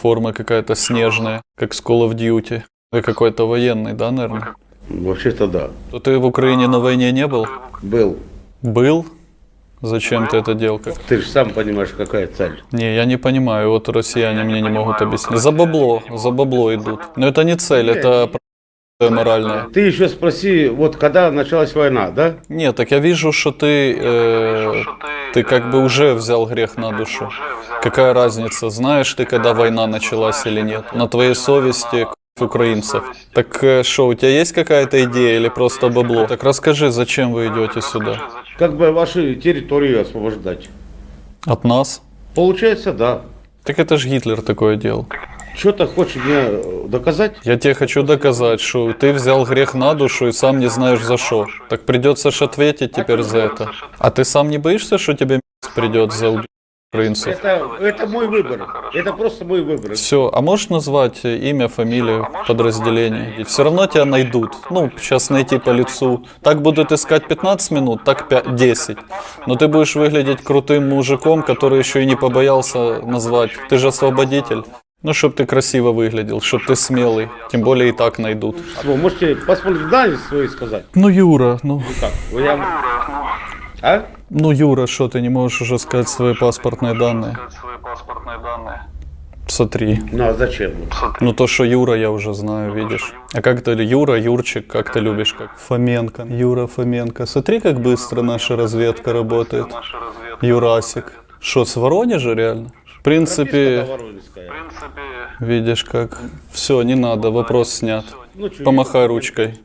форма какая-то снежная, как с Call of Duty. Ты какой-то военный, да, наверное? Вообще-то да. То ты в Украине на войне не был? Был. Был? Зачем ты это делал? Как? Ты же сам понимаешь, какая цель. Не, я не понимаю, вот россияне мне не могут объяснить. За бабло, за бабло идут. Но это не цель, это про- моральная. Ты еще спроси, вот когда началась война, да? Нет, так я вижу, что ты, э, ты как бы уже взял грех на душу. Какая разница, знаешь ты, когда война началась или нет? На твоей совести к- украинцев. Так что, у тебя есть какая-то идея или просто бабло? Так расскажи, зачем вы идете сюда? Как бы ваши территории освобождать. От нас? Получается, да. Так это же Гитлер такое делал. Что ты хочешь мне э, доказать? Я тебе хочу доказать, что ты взял грех на душу и сам не знаешь за что. Так придется ж ответить теперь за это. А ты сам не боишься, что тебе придет за убийство украинцев? Это, это мой выбор. Это просто мой выбор. Все, а можешь назвать имя, фамилию, подразделение? Все равно тебя найдут. Ну, сейчас найти по лицу. Так будут искать 15 минут, так 5, 10. Но ты будешь выглядеть крутым мужиком, который еще и не побоялся назвать. Ты же освободитель. Ну, чтоб ты красиво выглядел, чтоб ты смелый. Тем более и так найдут. Вы можете паспорт данные свои сказать? Ну, Юра, ну... Как? Вы я- А? Ну, Юра, что ты не можешь уже сказать свои паспортные данные? свои паспортные данные. Смотри. Ну а зачем? Ну то, что Юра, я уже знаю, видишь. А как ты, Юра, Юрчик, как ты любишь? Как? Фоменко. Юра Фоменко. Смотри, как быстро наша разведка работает. Юрасик. Что, с Воронежа реально? В принципе, Воронежская. В принципе, видишь как. Все, не надо, вопрос снят. Ну, Помахай ручкой.